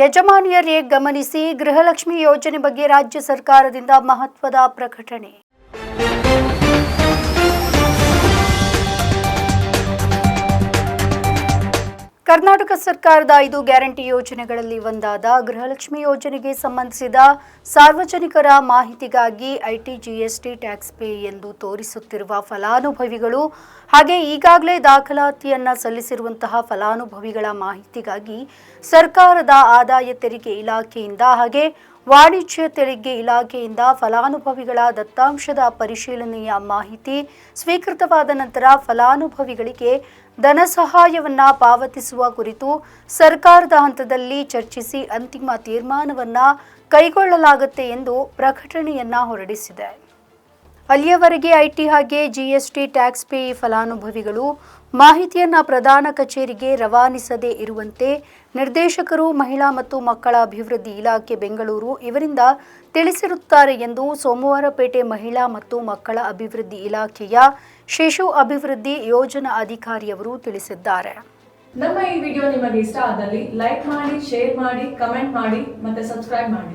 ಯಜಮಾನಿಯರೇ ಗಮನಿಸಿ ಗೃಹಲಕ್ಷ್ಮಿ ಯೋಜನೆ ಬಗ್ಗೆ ರಾಜ್ಯ ಸರ್ಕಾರದಿಂದ ಮಹತ್ವದ ಪ್ರಕಟಣೆ. ಕರ್ನಾಟಕ ಸರ್ಕಾರದ ಐದು ಗ್ಯಾರಂಟಿ ಯೋಜನೆಗಳಲ್ಲಿ ಒಂದಾದ ಗೃಹಲಕ್ಷ್ಮಿ ಯೋಜನೆಗೆ ಸಂಬಂಧಿಸಿದ ಸಾರ್ವಜನಿಕರ ಮಾಹಿತಿಗಾಗಿ ಐಟಿ ಜಿಎಸ್ಟಿ ಟ್ಯಾಕ್ಸ್ ಪೇ ಎಂದು ತೋರಿಸುತ್ತಿರುವ ಫಲಾನುಭವಿಗಳು ಹಾಗೆ ಈಗಾಗಲೇ ದಾಖಲಾತಿಯನ್ನ ಸಲ್ಲಿಸಿರುವಂತಹ ಫಲಾನುಭವಿಗಳ ಮಾಹಿತಿಗಾಗಿ ಸರ್ಕಾರದ ಆದಾಯ ತೆರಿಗೆ ಇಲಾಖೆಯಿಂದ ಹಾಗೆ ವಾಣಿಜ್ಯ ತೆರಿಗೆ ಇಲಾಖೆಯಿಂದ ಫಲಾನುಭವಿಗಳ ದತ್ತಾಂಶದ ಪರಿಶೀಲನೆಯ ಮಾಹಿತಿ ಸ್ವೀಕೃತವಾದ ನಂತರ ಫಲಾನುಭವಿಗಳಿಗೆ ಧನ ಸಹಾಯವನ್ನು ಪಾವತಿಸುವ ಕುರಿತು ಸರ್ಕಾರದ ಹಂತದಲ್ಲಿ ಚರ್ಚಿಸಿ ಅಂತಿಮ ತೀರ್ಮಾನವನ್ನು ಕೈಗೊಳ್ಳಲಾಗುತ್ತೆ ಎಂದು ಪ್ರಕಟಣೆಯನ್ನ ಹೊರಡಿಸಿದೆ. ಅಲ್ಲಿಯವರೆಗೆ ಐಟಿ ಹಾಗೆ ಜಿಎಸ್ಟಿ, ಟ್ಯಾಕ್ಸ್ ಪೇ ಫಲಾನುಭವಿಗಳು ಮಾಹಿತಿಯನ್ನು ಪ್ರಧಾನ ಕಚೇರಿಗೆ ರವಾನಿಸದೇ ಇರುವಂತೆ ನಿರ್ದೇಶಕರು, ಮಹಿಳಾ ಮತ್ತು ಮಕ್ಕಳ ಅಭಿವೃದ್ಧಿ ಇಲಾಖೆ ಬೆಂಗಳೂರು ಇವರಿಂದ ತಿಳಿಸಿರುತ್ತಾರೆ ಎಂದು ಸೋಮವಾರಪೇಟೆ ಮಹಿಳಾ ಮತ್ತು ಮಕ್ಕಳ ಅಭಿವೃದ್ಧಿ ಇಲಾಖೆಯ ಶಿಶು ಅಭಿವೃದ್ಧಿ ಯೋಜನಾ ಅಧಿಕಾರಿಯವರು ತಿಳಿಸಿದ್ದಾರೆ. ನಮ್ಮ ಈ ವಿಡಿಯೋ ನಿಮಗೆ ಇಷ್ಟ ಆದಲ್ಲಿ ಲೈಕ್ ಮಾಡಿ, ಶೇರ್ ಮಾಡಿ, ಕಮೆಂಟ್ ಮಾಡಿ ಮತ್ತೆ ಸಬ್ಸ್ಕ್ರೈಬ್ ಮಾಡಿ.